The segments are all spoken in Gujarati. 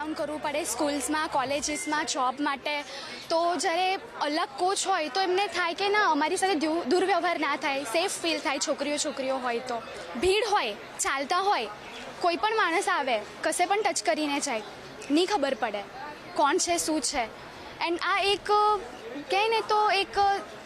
કામ કરવું પડે સ્કૂલ્સમાં, કોલેજીસમાં, જોબ માટે. તો જ્યારે અલગ કોચ હોય તો એમને થાય કે ના, અમારી સાથે દુર્વ્યવહાર ના થાય, સેફ ફીલ થાય છોકરીઓ છોકરીઓ હોય તો. ભીડ હોય, ચાલતા હોય, કોઈ પણ માણસ આવે, કશે પણ ટચ કરીને જાય નહીં ખબર પડે કોણ છે, શું છે. એન્ડ આ એક કહે ને તો એક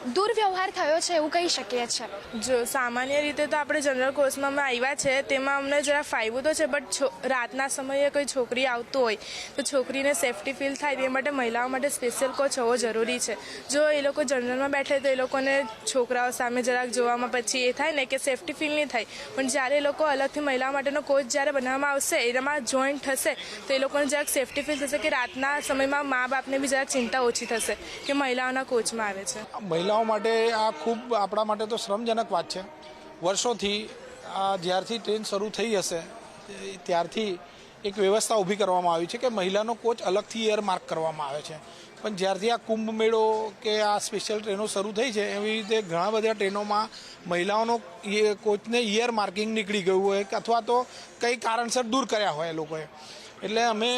દુર્વ્યવહાર થયો છે એવું કહી શકીએ છીએ જો સામાન્ય રીતે તો આપણે જનરલ કોર્સમાં અમે આવ્યા છે તેમાં અમને જરા ફાયદો તો છે બટ છો રાતના સમયે કોઈ છોકરી આવતું હોય તો છોકરીને સેફટી ફીલ થાય તે માટે મહિલાઓ માટે સ્પેશિયલ કોચ હોવો જરૂરી છે. જો એ લોકો જનરલમાં બેઠે તો એ લોકોને છોકરાઓ સામે જરાક જોવામાં પછી એ થાય ને કે સેફટી ફીલ નહીં થાય. પણ જ્યારે એ લોકો અલગથી મહિલાઓ માટેનો કોચ જ્યારે બનાવવામાં આવશે એનામાં જોઈન્ટ થશે તો એ લોકોને જરાક સેફટી ફીલ થશે કે રાતના સમયમાં મા બાપને બી જરાક ચિંતા ઓછી થશે કે મહિલાઓના કોચમાં આવે છે. મહિલાઓ માટે આ ખૂબ, આપણા માટે તો શ્રમજનક વાત છે. વર્ષોથી આ જ્યારથી ટ્રેન શરૂ થઈ હશે, ત્યારથી એક વ્યવસ્થા ઊભી કરવામાં આવી છે કે મહિલાનો કોચ અલગથી એર માર્ક કરવામાં આવે છે. પણ જ્યારથી આ કુંભ મેળો કે આ સ્પેશિયલ ટ્રેનો શરૂ થઈ છે, એવી રીતે ઘણા બધા ટ્રેનોમાં મહિલાઓનો કોચને ઇયર માર્કિંગ નીકળી ગયું હોય અથવા તો કંઈ કારણસર દૂર કર્યા હોય એ લોકોએ. એટલે અમે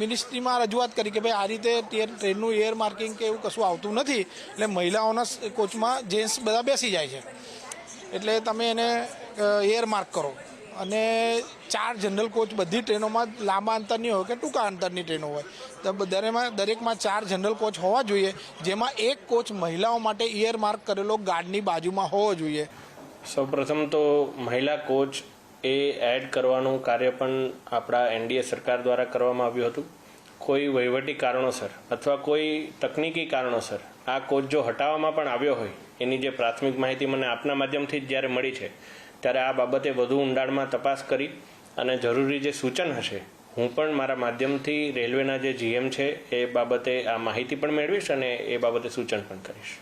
મિનિસ્ટ્રીમાં રજૂઆત કરી કે ભાઈ આ રીતે ટ્રેનનું એર માર્કિંગ કે એવું કશું આવતું નથી. એટલે મહિલાઓના કોચમાં જેન્ટ્સ બધા બેસી જાય છે. એટલે તમે એને એર માર્ક કરો. અને ચાર જનરલ કોચ બધી ટ્રેનોમાં લાંબા અંતરની હોય કે ટૂંકા અંતરની ટ્રેનો હોય. તો દરેકમાં દરેકમાં ચાર જનરલ કોચ હોવા જોઈએ. જેમાં એક કોચ મહિલાઓ માટે ઇયર માર્ક કરેલો ગાર્ડની બાજુમાં હોવો જોઈએ. સૌપ્રથમ તો મહિલા કોચ એ એડ કરવાનું કાર્ય પણ આપણા એનડીએ સરકાર દ્વારા કરવામાં આવ્યું હતું. કોઈ વહીવટી કારણોસર અથવા કોઈ તકનીકી કારણોસર આ કોચ જો હટાવવામાં પણ આવ્યો હોય, એની જે પ્રાથમિક માહિતી મને આપના માધ્યમથી જ જ્યારે મળી છે, ત્યારે આ બાબતે વધુ ઊંડાણમાં તપાસ કરી અને જરૂરી જે સૂચન હશે, હું પણ મારા માધ્યમથી રેલવેના જે જીએમ છે, એ બાબતે આ માહિતી પણ મેળવીશ અને એ બાબતે સૂચન પણ કરીશ.